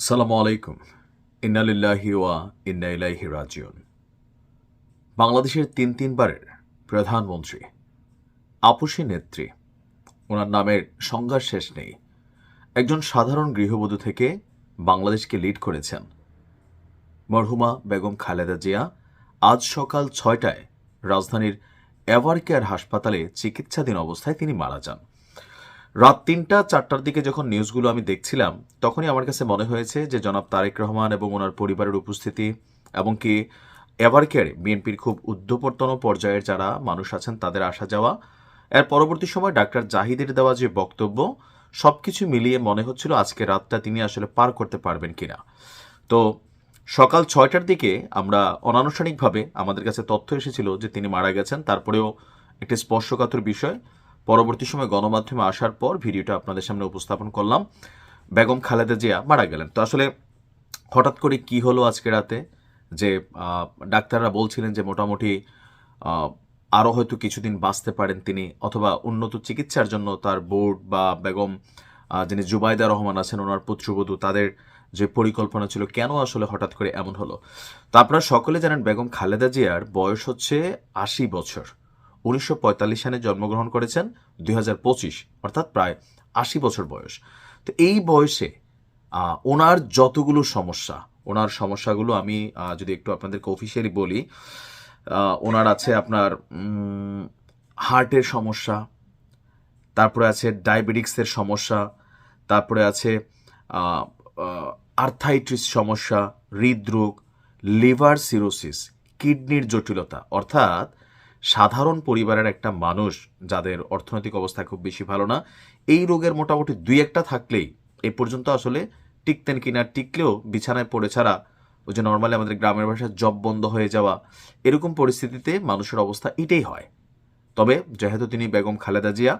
সালামু আলাইকুম ইন্নালিল্লাহি ওয়া ইন্না ইলাইহি রাজিউন বাংলাদেশের তিন তিনবারের প্রধানমন্ত্রী আপুসী নেত্রী, ওনার নামের সংজ্ঞার শেষ নেই। একজন সাধারণ গৃহবধূ থেকে বাংলাদেশকে লিড করেছেন। মরহুমা বেগম খালেদা জিয়া আজ সকাল ছয়টায় রাজধানীর এভার কেয়ার হাসপাতালে চিকিৎসাধীন অবস্থায় তিনি মারা যান। রাত তিনটা, চারটার দিকে যখন নিউজগুলো আমি দেখছিলাম, তখনই আমার কাছে মনে হয়েছে যে জনাব তারেক রহমান এবং ওনার পরিবারের উপস্থিতি এবং কি এভার কেয়ারে বিএনপির খুব উদ্যপর্তন পর্যায়ের যারা মানুষ আছেন তাদের আসা যাওয়া। এর পরবর্তী সময় ডাক্তার জাহিদের দেওয়া যে বক্তব্য, সবকিছু মিলিয়ে মনে হচ্ছিল আজকে রাতটা তিনি আসলে পার করতে পারবেন কিনা। তো সকাল ছয়টার দিকে আমরা অনানুষ্ঠানিকভাবে আমাদের কাছে তথ্য এসেছিল যে তিনি মারা গেছেন, তারপরেও একটি স্পর্শকাতর বিষয়। পরবর্তী সময় গণমাধ্যমে আসার পর ভিডিওটা আপনাদের সামনে উপস্থাপন করলাম। বেগম খালেদা জিয়া মারা গেলেন। তো আসলে হঠাৎ করে কি হলো আজকে রাতে? যে ডাক্তাররা বলছিলেন যে, মোটামুটি আরও হয়তো কিছুদিন বাঁচতে পারেন তিনি, অথবা উন্নত চিকিৎসার জন্য তার বোর্ড বা বেগম যিনি জুবাইদা রহমান আছেন, ওনার পুত্রবধূ, তাদের যে পরিকল্পনা ছিল, কেন আসলে হঠাৎ করে এমন হলো? তো আপনারা সকলে জানেন, বেগম খালেদা জিয়ার বয়স হচ্ছে আশি বছর। উনিশশো পঁয়তাল্লিশ সালে জন্মগ্রহণ করেছেন দু হাজার পঁচিশ, অর্থাৎ প্রায় আশি বছর বয়স। তো এই বয়সে ওনার যতগুলো সমস্যা, ওনার সমস্যাগুলো আমি যদি একটু আপনাদেরকে অফিসিয়ালি বলি ওনার আছে আপনার হার্টের সমস্যা, তারপরে আছে ডায়াবেটিক্সের সমস্যা, তারপরে আছে আর্থাইটিস সমস্যা, হৃদরোগ লিভার সিরোসিস কিডনির জটিলতা, অর্থাৎ সাধারণ পরিবারের একটা মানুষ যাদের অর্থনৈতিক অবস্থা খুব বেশি ভালো না, এই রোগের মোটামুটি দুই একটা থাকলেই এ পর্যন্ত আসলে টিকতেন কিনা টিকলেও বিছানায় পড়ে ছাড়া ওই যে নর্মালি আমাদের গ্রামের ভাষায় জব বন্ধ হয়ে যাওয়া, এরকম পরিস্থিতিতে মানুষের অবস্থা এটাই হয়। তবে যেহেতু তিনি বেগম খালেদা জিয়া,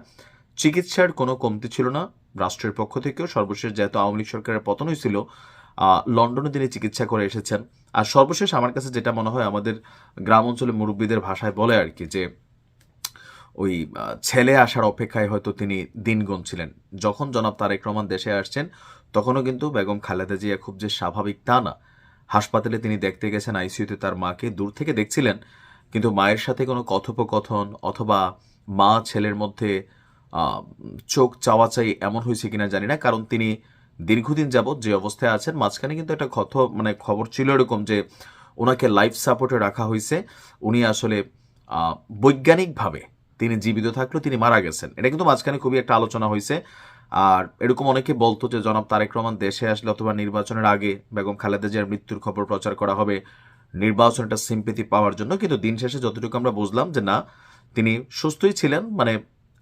চিকিৎসার কোনো কমতি ছিল না। রাষ্ট্রের পক্ষ থেকেও সর্বশেষ যেহেতু আওয়ামী লীগ সরকারের পতন হয়েছিল লন্ডনে তিনি চিকিৎসা করে এসেছেন। আর সর্বশেষ আমার কাছে যেটা মনে হয় আমাদের গ্রাম অঞ্চলে মুরব্বীদের ভাষায় বলে আর কি যে, ওই ছেলে আসার অপেক্ষায় হয়তো তিনি দিন গুনছিলেন। যখন জনাব তারেক রহমান দেশে আসছেন, তখনও কিন্তু বেগম খালেদা জিয়া খুব যে স্বাভাবিক তা না। হাসপাতালে তিনি দেখতে গেছেন, আইসিইউতে তার মাকে দূর থেকে দেখছিলেন, কিন্তু মায়ের সাথে কোনো কথোপকথন অথবা মা ছেলের মধ্যে চোখ চাওয়া চাই এমন হয়েছে কিনা জানি না। কারণ তিনি দীর্ঘদিন যাবৎ যে অবস্থায় আছেন, মাঝখানে কিন্তু একটা কথ মানে খবর ছিল এরকম যে ওনাকে লাইফ সাপোর্টে রাখা হয়েছে। উনি আসলে বৈজ্ঞানিকভাবে তিনি জীবিত থাকলেও তিনি মারা গেছেন। এটা কিন্তু মাঝখানে খুবই একটা আলোচনা হয়েছে। আর এরকম অনেকে বলতো যে, জনাব তারেক রহমান দেশে আসলে অথবা নির্বাচনের আগে বেগম খালেদা জিয়ার মৃত্যুর খবর প্রচার করা হবে। নির্বাচনটা সিম্পেথি পাওয়ার জন্য। কিন্তু দিন শেষে যতটুকু আমরা বুঝলাম যে, না, তিনি সুস্থই ছিলেন। মানে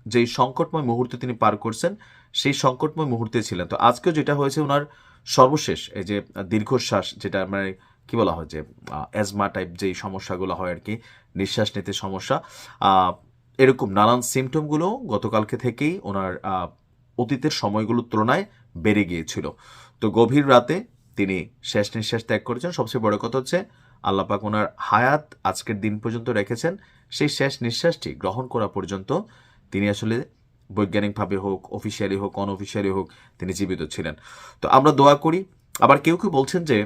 যেই সংকটময় মুহূর্তে তিনি পার করছেন সেই সংকটময় মুহূর্তে ছিলেন। তো আজকেও যেটা হয়েছে ওনার সর্বশেষ, এই যে দীর্ঘশ্বাস, যেটা মানে কি বলা হয় যে অ্যাজমা টাইপ যেই সমস্যাগুলো হয় আর কি নিঃশ্বাস নিতে সমস্যা এরকম নানান সিমটমগুলো গতকালকে থেকেই ওনার অতীতের সময়গুলোর তুলনায় বেড়ে গিয়েছিল। তো গভীর রাতে তিনি শেষ নিঃশ্বাস ত্যাগ করেছেন। সবচেয়ে বড় কথা হচ্ছে, আল্লাপাক ওনার হায়াত আজকের দিন পর্যন্ত রেখেছেন। সেই শেষ নিঃশ্বাসটি গ্রহণ করা পর্যন্ত তিনি আসলে বৈজ্ঞানিকভাবে হোক অফিসিয়ালি হোক অনঅফিসিয়ালি হোক তিনি জীবিত ছিলেন। তো আমরা দোয়া করি, আবার কেউ কেউ বলছেন যে,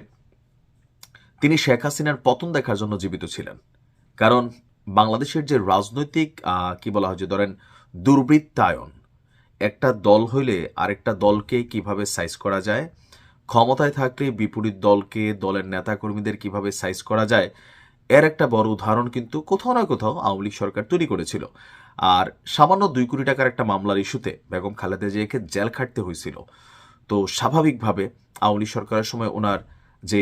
তিনি শেখ হাসিনার পতন দেখার জন্য জীবিত ছিলেন। কারণ বাংলাদেশের যে রাজনৈতিক কি বলা হয় যে ধরেন, দুর্বৃত্তায়ন, একটা দল হইলে আরেকটা দলকে কীভাবে সাইজ করা যায়, ক্ষমতায় থাকলে বিপরীত দলকে, দলের নেতাকর্মীদের কীভাবে সাইজ করা যায় এর একটা বড় উদাহরণ কিন্তু কোথাও না কোথাও আওয়ামী লীগ সরকার তৈরি করেছিল। আর সামান্য দুই কোটি টাকার একটা মামলার ইস্যুতে বেগম খালেদা জিয়াকে জেল খাটতে হয়েছিল। তো স্বাভাবিকভাবে আওয়ামী লীগ সরকারের সময় ওনার যে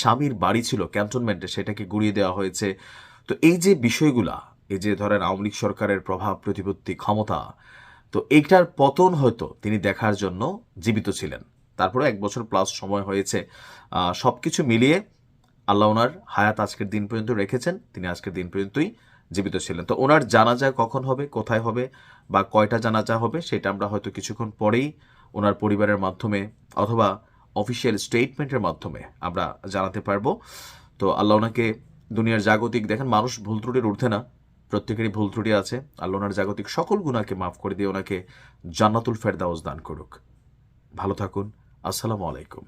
স্বামীর বাড়ি ছিল, ক্যান্টনমেন্টে সেটাকে গুড়িয়ে দেওয়া হয়েছে। তো এই যে বিষয়গুলা, এই যে ধরেন আওয়ামী লীগ সরকারের প্রভাব, প্রতিপত্তি, ক্ষমতা, তো এইটার পতন হয়তো তিনি দেখার জন্য জীবিত ছিলেন। তারপরে এক বছর প্লাস সময় হয়েছে সব কিছু মিলিয়ে আল্লাহ ওনার হায়াত আজকের দিন পর্যন্ত রেখেছেন, তিনি আজকের দিন পর্যন্তই জীবিত ছিলেন। তো ওনার জানাজা কখন হবে, কোথায় হবে বা কয়টা জানাজা হবে সেটা আমরা হয়তো কিছুক্ষণ পরেই ওনার পরিবারের মাধ্যমে অথবা অফিসিয়াল স্টেটমেন্টের মাধ্যমে আমরা জানাতে পারব। তো আল্লাহ ওনাকে দুনিয়ার জাগতিক, দেখেন মানুষ ভুল ত্রুটির ঊর্ধ্বে না, প্রত্যেকেরই ভুল ত্রুটি আছে। আল্লাহ ওনার জাগতিক সকল গুণাকে মাফ করে দিয়ে ওনাকে জান্নাতুল ফেরদাউস দান করুক। ভালো থাকুন, আসসালামু আলাইকুম।